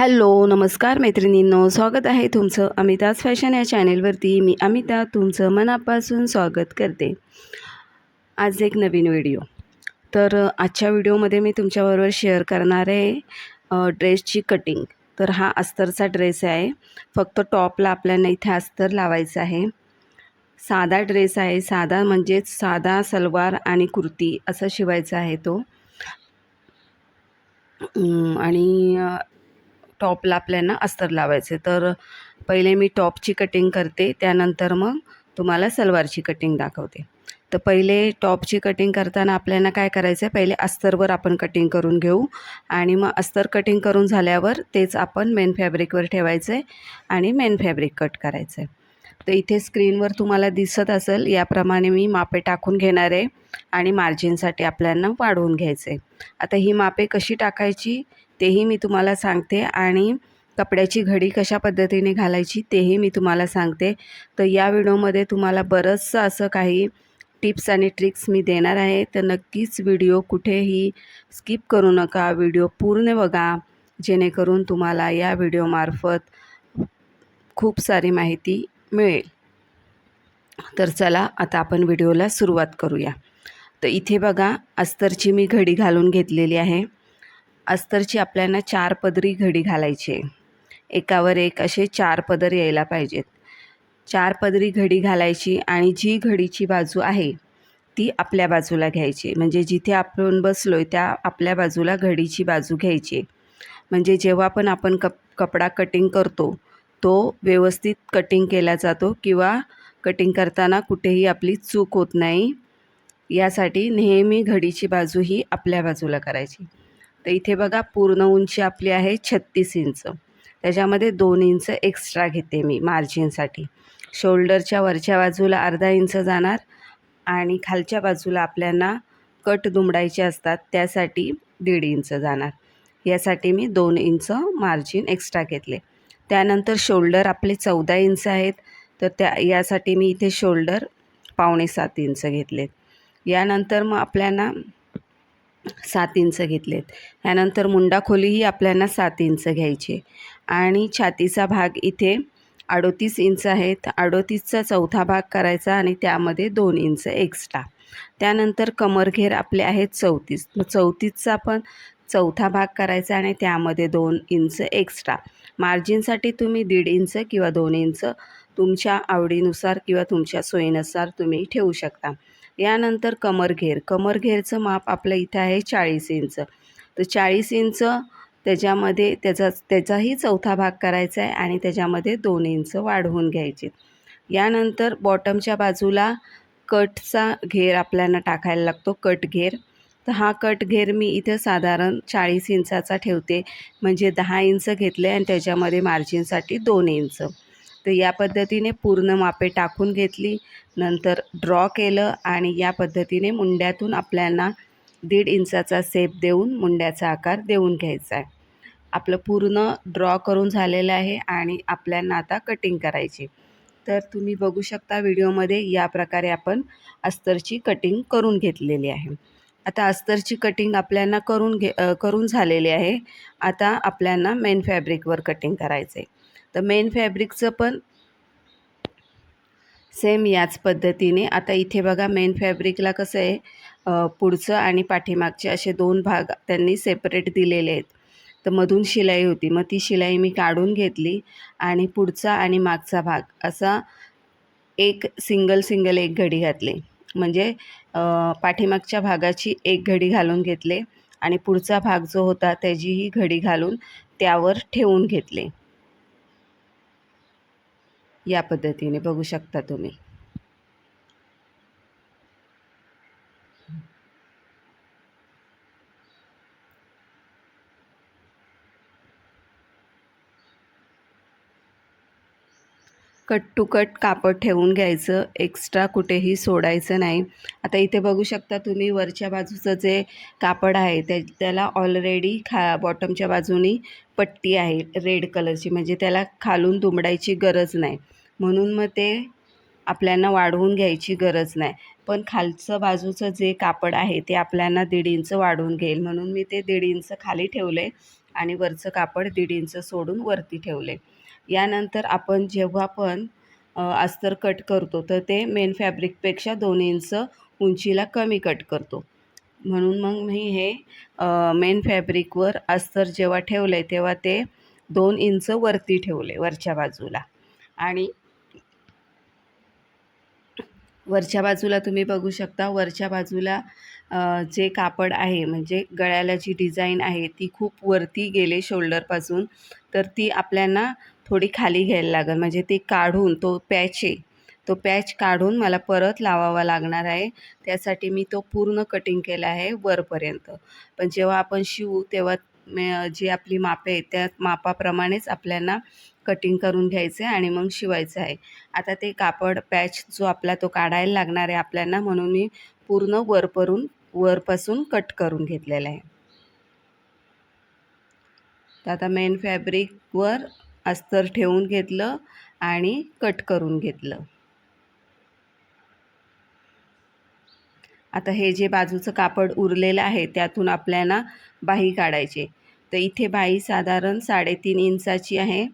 Hello नमस्कार मैत्रिणींनो स्वागत आहे तुमचं अमिताज फॅशन या चॅनेलवरती. मी अमिता तुमचं मनापासून स्वागत करते. आज एक नवीन व्हिडिओ. तर आजच्या व्हिडिओमध्ये मी तुमच्याबरोबर शेअर करणार आहे ड्रेसची कटिंग. तर हा अस्तरचा ड्रेस आहे. फक्त टॉपला आपल्याला इथे अस्तर लावायचं आहे. साधा ड्रेस आहे. साधा म्हणजेच साधा सलवार आणि कुर्ती असं शिवायचा आहे तो. आणि टॉपला आपल्याला अस्तर लावायचे. तर पहिले मी टॉपची कटिंग करते त्यानंतर मग तुम्हाला सलवारची कटिंग दाखवते. तर पहिले टॉपची कटिंग करताना आपल्याला काय करायचं आहे पहिले अस्तरवर आपण कटिंग करून घेऊ आणि मग अस्तर कटिंग करून झाल्यावर तेच आपण मेन फॅब्रिकवर ठेवायचं आहे आणि मेन फॅब्रिक कट करायचं आहे तर इथे स्क्रीनवर तुम्हाला दिसत असेल याप्रमाणे मी मापे टाकून घेणार आहे आणि मार्जिनसाठी आपल्याला वाढवून घ्यायचं आहे आता ही मापे कशी टाकायची? तेही मी तुम्हाला सांगते आणि कपड्याची घडी कशा पद्धतीने घालायची तेही मी तुम्हाला सांगते. तर या व्हिडिओमध्ये तुम्हाला बरंचसं असं काही टिप्स आणि ट्रिक्स मी देणार आहे. तर नक्कीच व्हिडिओ कुठेही स्किप करू नका. व्हिडिओ पूर्ण बघा. जेणेकरून तुम्हाला या व्हिडिओमार्फत खूप सारी माहिती मिळेल. तर चला आता आपण व्हिडिओला सुरुवात करूया. तर इथे बघा अस्तरची मी घडी घालून घेतलेली आहे. अस्तरची आपल्याला चार पदरी घडी घालायची आहे. एकावर एक असे चार पदर यायला पाहिजेत. चार पदरी घडी घालायची आणि जी घडीची बाजू आहे ती आपल्या बाजूला घ्यायची. म्हणजे जिथे आपण बसलो आहे त्या आपल्या बाजूला घडीची बाजू घ्यायची म्हणजे जेव्हा पण आपण कप कपडा कटिंग करतो तो व्यवस्थित कटिंग केला जातो किंवा कटिंग करताना कुठेही आपली चूक होत नाही. यासाठी नेहमी घडीची बाजू ही आपल्या बाजूला करायची. तर इथे बघा पूर्ण उंची आपली आहे छत्तीस इंच. त्याच्यामध्ये दोन इंच एक्स्ट्रा घेते मी मार्जिनसाठी शोल्डरच्या वरच्या बाजूला अर्धा इंच जाणार आणि खालच्या बाजूला आपल्याला कट दुमडायचे असतात त्यासाठी दीड इंच जाणार. यासाठी मी दोन इंच मार्जिन एक्स्ट्रा घेतले. त्यानंतर शोल्डर आपले चौदा इंच आहेत तर त्या यासाठी मी इथे शोल्डर पावणे सात इंच घेतलेत. यानंतर मग आपल्याला सात इंच घेतलेत. त्यानंतर मुंडा खोलीही आपल्याला सात इंच घ्यायची आणि छातीचा भाग इथे अडोतीस इंच आहेत. अडोतीसचा चौथा भाग करायचा आणि त्यामध्ये दोन इंच एक्स्ट्रा त्यानंतर कमरघेर आपले आहेत चौतीस. चौतीसचा पण चौथा भाग करायचा आणि त्यामध्ये दोन इंच एक्स्ट्रा मार्जिनसाठी तुम्ही दीड इंच किंवा दोन इंच तुमच्या आवडीनुसार किंवा तुमच्या सोयीनुसार तुम्ही ठेवू शकता. यानंतर कमरघेर. कमरघेरचं माप आपलं इथं आहे चाळीस इंच. तर चाळीस इंच त्याच्यामध्ये त्याचा त्याचाही चौथा भाग करायचा आहे आणि त्याच्यामध्ये दोन इंच वाढवून घ्यायचे. यानंतर बॉटमच्या बाजूला कटचा घेर आपल्याला टाकायला लागतो कट घेर. तर हा कट घेर मी इथं साधारण चाळीस इंचाचा ठेवते. म्हणजे दहा इंच घेतले आणि त्याच्यामध्ये मार्जिनसाठी दोन इंच. तर या पद्धतीने पूर्ण मापे टाकून घेतली. नंतर ड्रॉ केलं आणि या पद्धतीने मुंड्यातून आपल्याला दीड इंचाचा सेप देऊन मुंड्याचा आकार देऊन घ्यायचा आहे. आपलं पूर्ण ड्रॉ करून झालेलं आहे आणि आपल्याला आता कटिंग करायची. तर तुम्ही बघू शकता व्हिडिओमध्ये या प्रकारे आपण अस्तरची कटिंग करून घेतलेली आहे. आता अस्तरची कटिंग आपल्याला करून घे करून झालेली आहे. आता आपल्याला मेन फॅब्रिकवर कटिंग करायचं आहे तर मेन फॅब्रिकचं पण सेम याच पद्धतीने. आता इथे बघा मेन फॅब्रिकला कसं आहे पुढचं आणि पाठीमागचे असे दोन भाग त्यांनी सेपरेट दिलेले आहेत. तर मधून शिलाई होती. मग ती शिलाई मी काढून घेतली आणि पुढचा आणि मागचा भाग असा एक सिंगल सिंगल एक घडी घातली. म्हणजे पाठीमागच्या भागाची एक घडी घालून घेतले आणि पुढचा भाग जो होता त्याचीही घडी घालून त्यावर ठेवून घेतले. या पद्धतीने बघू शकता तुम्ही. कट टू कट कापड ठेवून घ्यायचं. एक्स्ट्रा कुठेही सोडायचं नाही. आता इथे बघू शकता तुम्ही वरच्या बाजूचं जे कापड आहे त्या त्याला ऑलरेडी खा बॉटमच्या बाजूनी पट्टी आहे रेड कलरची म्हणजे त्याला खालून दुमडायची गरज नाही. म्हणून मग ते आपल्याला वाढवून घ्यायची गरज नाही. पण खालचं बाजूचं जे कापड आहे ते आपल्याला दीड इंच वाढवून घेईल. म्हणून मी ते दीड इंच खाली ठेवले आणि वरचं कापड दीड इंच सोडून वरती ठेवले. यानंतर आपण जेव्हा पण अस्तर कट करतो तर ते मेन फॅब्रिकपेक्षा दोन इंच उंचीला कमी कट करतो. म्हणून मग मी हे मेन फॅब्रिकवर अस्तर जेव्हा ठेवले तेव्हा ते दोन इंच वरती ठेवले वरच्या बाजूला. आणि वरच्या बाजूला तुम्ही बघू शकता वरच्या बाजूला जे कापड आहे म्हणजे गळ्याला जी डिझाईन आहे ती खूप वरती गेले शोल्डरपासून तर ती आपल्याला थोडी खाली घ्यायला लागेल. म्हणजे ती काढून तो पॅच आहे तो पॅच काढून मला परत लावावा लागणार आहे. त्यासाठी मी तो पूर्ण कटिंग केला आहे वरपर्यंत. पण जेव्हा आपण शिवू तेव्हा जी आपली मापे आहेत त्या मापाप्रमाणेच आपल्याला कटिंग करून घ्यायचं आहे आणि मग शिवायचं आहे. आता ते कापड पॅच जो आपला तो काढायला लागणार आहे आपल्याला म्हणून मी पूर्ण वरपरून वरपासून कट करून घेतलेला आहे. तर आता मेन फॅब्रिकवर अस्तर ठेवून घेतलं आणि कट करून घेतलं. आता हे जे बाजूचं कापड उरलेलं आहे त्यातून आपल्याला बाही काढायची. तर इथे बाही साधारण साडेतीन इंचाची आहे.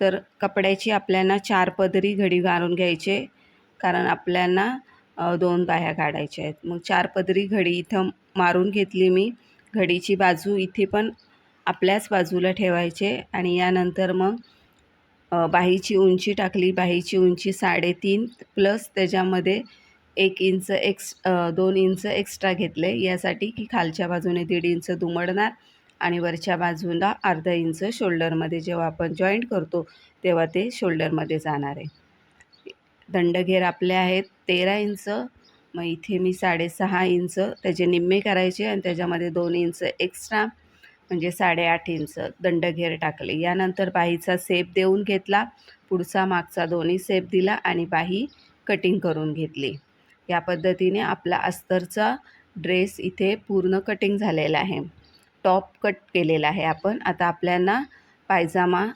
तर कपड्याची आपल्याला चार पदरी घडी घालून घ्यायचे कारण आपल्याला दोन बाह्या काढायच्या आहेत. मग चार पदरी घडी इथं मारून घेतली मी. घडीची बाजू इथे पण आपल्याच बाजूला ठेवायचे आणि यानंतर मग बाहीची उंची टाकली. बाहीची उंची साडेतीन प्लस त्याच्यामध्ये एक इंच एक्स दोन इंच एक्स्ट्रा घेतले. यासाठी की खालच्या बाजूने दीड इंच दुमडणार आणि वरच्या बाजूला अर्धा इंच शोल्डरमध्ये जेव्हा आपण जॉईंट करतो तेव्हा ते शोल्डरमध्ये जाणार आहे. दंडघेर आपले आहेत तेरा इंच. मग इथे मी साडेसहा इंच त्याचे निम्मे करायचे आणि त्याच्यामध्ये दोन इंच एक्स्ट्रा म्हणजे साडेआठ इंच दंडघेर टाकले. यानंतर बाहीचा सेप देऊन घेतला पुढचा मागचा दोन्ही सेप दिला आणि बाही कटिंग करून घेतली. या पद्धतीने आपला अस्तरचा ड्रेस इथे पूर्ण कटिंग झालेला आहे. टॉप कट केलेला आहे आपण. आता आपल्याला पायजामा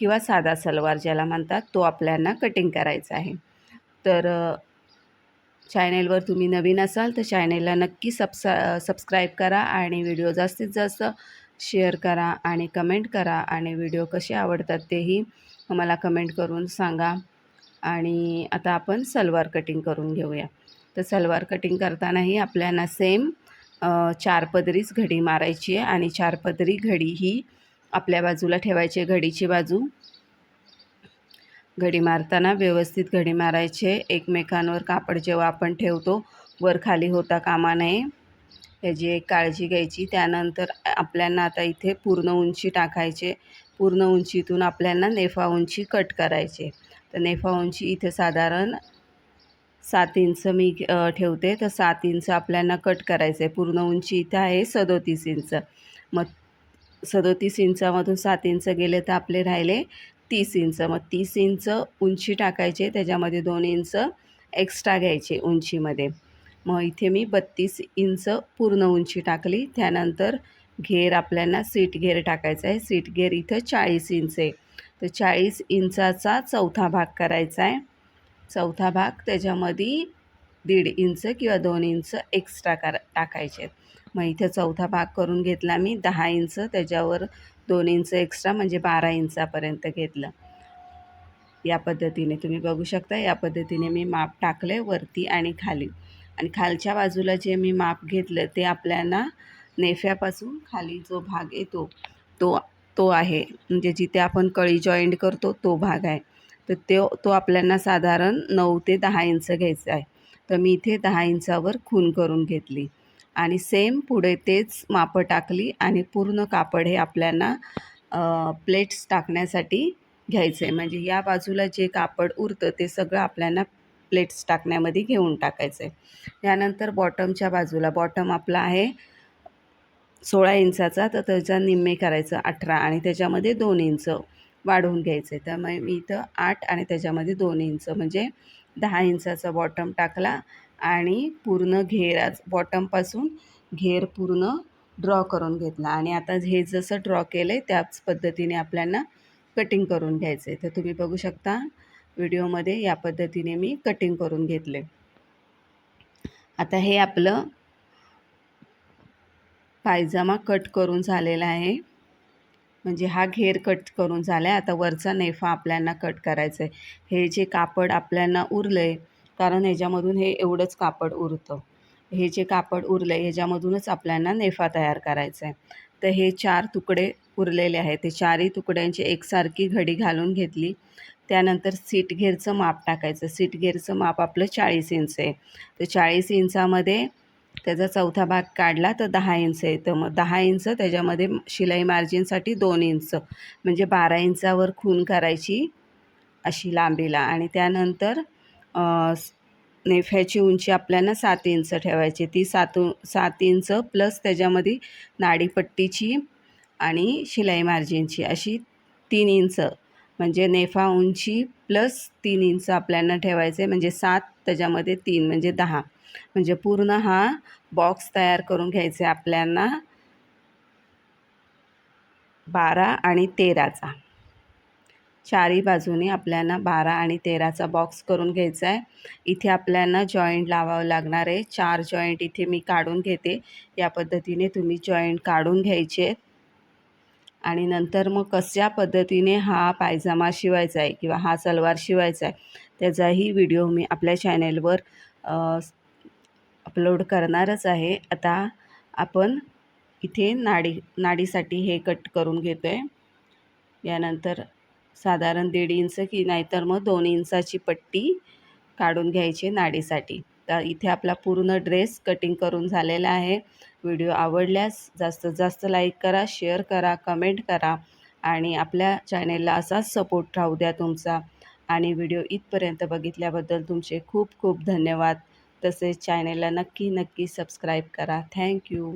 किंवा साधा सलवार ज्याला म्हणतात तो आपल्याला कटिंग करायचा आहे. तर चॅनेलवर तुम्ही नवीन असाल तर चॅनेलला नक्की सबसा सबस्क्राईब करा आणि व्हिडिओ जास्तीत जास्त शेअर करा आणि कमेंट करा आणि व्हिडिओ कसे आवडतात तेही मला कमेंट करून सांगा. आणि आता आपण सलवार कटिंग करून घेऊया. तर सलवार कटिंग करतानाही आपल्याला सेम चार पदरीच घडी मारायची आहे आणि चार पदरी घडी ही आपल्या बाजूला ठेवायची आहे. घडीची बाजू. घडी मारताना व्यवस्थित घडी मारायचे एकमेकांवर कापड जेव्हा आपण ठेवतो वर खाली होता कामा नये. याची एक काळजी घ्यायची त्यानंतर आपल्याला आता इथे पूर्ण उंची टाकायचे. पूर्ण उंचीतून आपल्याला नेफा उंची कट करायचे. तर नेफा उंची इथे साधारण सात इंच मी ठेवते. तर सात इंच आपल्याला कट करायचं. आहे पूर्ण उंची इथं आहे सदोतीस इंच. मग सदोतीस इंचामधून सात इंच गेले तर आपले राहिले तीस इंच. मग तीस इंच उंची टाकायचे. त्याच्यामध्ये दोन इंच एक्स्ट्रा घ्यायचे उंचीमध्ये. मग इथे मी बत्तीस इंच पूर्ण उंची टाकली. त्यानंतर घेर आपल्याला सीट घेर टाकायचा आहे. सीट घेर इथं चाळीस इंच आहे. तर चाळीस इंचाचा चौथा भाग करायचा आहे. चौथा भाग त्याच्यामध्ये दीड इंच किंवा दोन इंच एक्स्ट्रा कर टाकायचे आहेत. मग इथे चौथा भाग करून घेतला मी. दहा इंच त्याच्यावर दोन इंच एक्स्ट्रा म्हणजे बारा इंचापर्यंत घेतलं. या पद्धतीने तुम्ही बघू शकता. या पद्धतीने मी माप टाकले वरती आणि खाली. आणि खालच्या बाजूला जे मी माप घेतलं ते आपल्याला नेफ्यापासून खाली जो भाग येतो तो तो आहे. म्हणजे जिथे आपण कळी जॉईंट करतो तो भाग आहे. तर तो तो आपल्याला साधारण नऊ ते दहा इंच घ्यायचा आहे. तर मी इथे दहा इंचावर खून करून घेतली. आणि सेम पुढे तेच मापं टाकली आणि पूर्ण कापड हे आपल्याला प्लेट्स टाकण्यासाठी घ्यायचं आहे म्हणजे या बाजूला जे कापड उरतं ते सगळं आपल्याला प्लेट्स टाकण्यामध्ये घेऊन टाकायचं. आहे त्यानंतर बॉटमच्या बाजूला बॉटम आपला आहे सोळा इंचाचा तर त्याचा निम्मे करायचं अठरा आणि त्याच्यामध्ये दोन इंच वाढवून घ्यायचं. आहे त्यामुळे मी इथं आठ आणि त्याच्यामध्ये दोन इंच म्हणजे दहा इंचाचा बॉटम टाकला आणि पूर्ण घेराच बॉटमपासून घेर पूर्ण ड्रॉ करून घेतला. आणि आता हे जसं ड्रॉ केलं आहे त्याच पद्धतीने आपल्याला कटिंग करून घ्यायचं आहे तर तुम्ही बघू शकता व्हिडिओमध्ये या पद्धतीने मी कटिंग करून घेतले. आता हे आपलं पायजमा कट करून झालेला आहे. म्हणजे हा घेर कट करून झाला आहे आता वरचा नेफा आपल्याला कट करायचा आहे हे जे कापड आपल्याला उरलं आहे कारण ह्याच्यामधून हे एवढंच कापड उरतं. हे जे कापड उरलं आहे ह्याच्यामधूनच आपल्याला नेफा तयार करायचा आहे तर हे चार तुकडे उरलेले आहेत. ते चारही तुकड्यांची एकसारखी घडी घालून घेतली. त्यानंतर सीट घेरचं माप टाकायचं. सीट घेरचं माप आपलं चाळीस इंच आहे. तर चाळीस इंचामध्ये त्याचा चौथा भाग काढला तर दहा इंच येतं मग दहा इंच त्याच्यामध्ये शिलाई मार्जिनसाठी दोन इंच. म्हणजे बारा इंचावर खून करायची अशी लांबीला. आणि त्यानंतर नेफ्याची उंची आपल्याला सात इंच ठेवायची. ती सात सात इंच प्लस त्याच्यामध्ये नाडीपट्टीची आणि शिलाई मार्जिनची अशी तीन इंच म्हणजे नेफा उंची प्लस तीन इंच आपल्याला ठेवायचे म्हणजे सात त्याच्यामध्ये तीन म्हणजे दहा. म्हणजे पूर्ण हा बॉक्स तयार करून घ्यायचा आहे आपल्याला बारा आणि तेराचा. चारही बाजूने आपल्याला बारा आणि तेराचा बॉक्स करून घ्यायचा आहे इथे आपल्याला जॉईंट लावावं लागणार आहे. चार जॉईंट इथे मी काढून घेते. या पद्धतीने तुम्ही जॉईंट काढून घ्यायचे आहेत. आणि नंतर मग कशा पद्धतीने हा पायजामा शिवायचा आहे किंवा हा सलवार शिवायचा आहे त्याचाही व्हिडिओ मी आपल्या चॅनेलवर अपलोड करणारच आहे. आता आपण इथे नाडी नाडीसाठी हे कट करून घेतो आहे यानंतर साधारण दीड इंच की नाहीतर मग दोन इंचाची पट्टी काढून घ्यायची नाडीसाठी. तर इथे आपला पूर्ण ड्रेस कटिंग करून झालेला आहे. व्हिडिओ आवडल्यास जास्तीत जास्त लाईक करा शेअर करा कमेंट करा आणि आपल्या चॅनेलला असाच सपोर्ट राहू द्या तुमचा. आणि व्हिडिओ इथपर्यंत बघितल्याबद्दल तुमचे खूप खूप धन्यवाद. तसेच चॅनेलला नक्की नक्की सबस्क्राईब करा. थँक्यू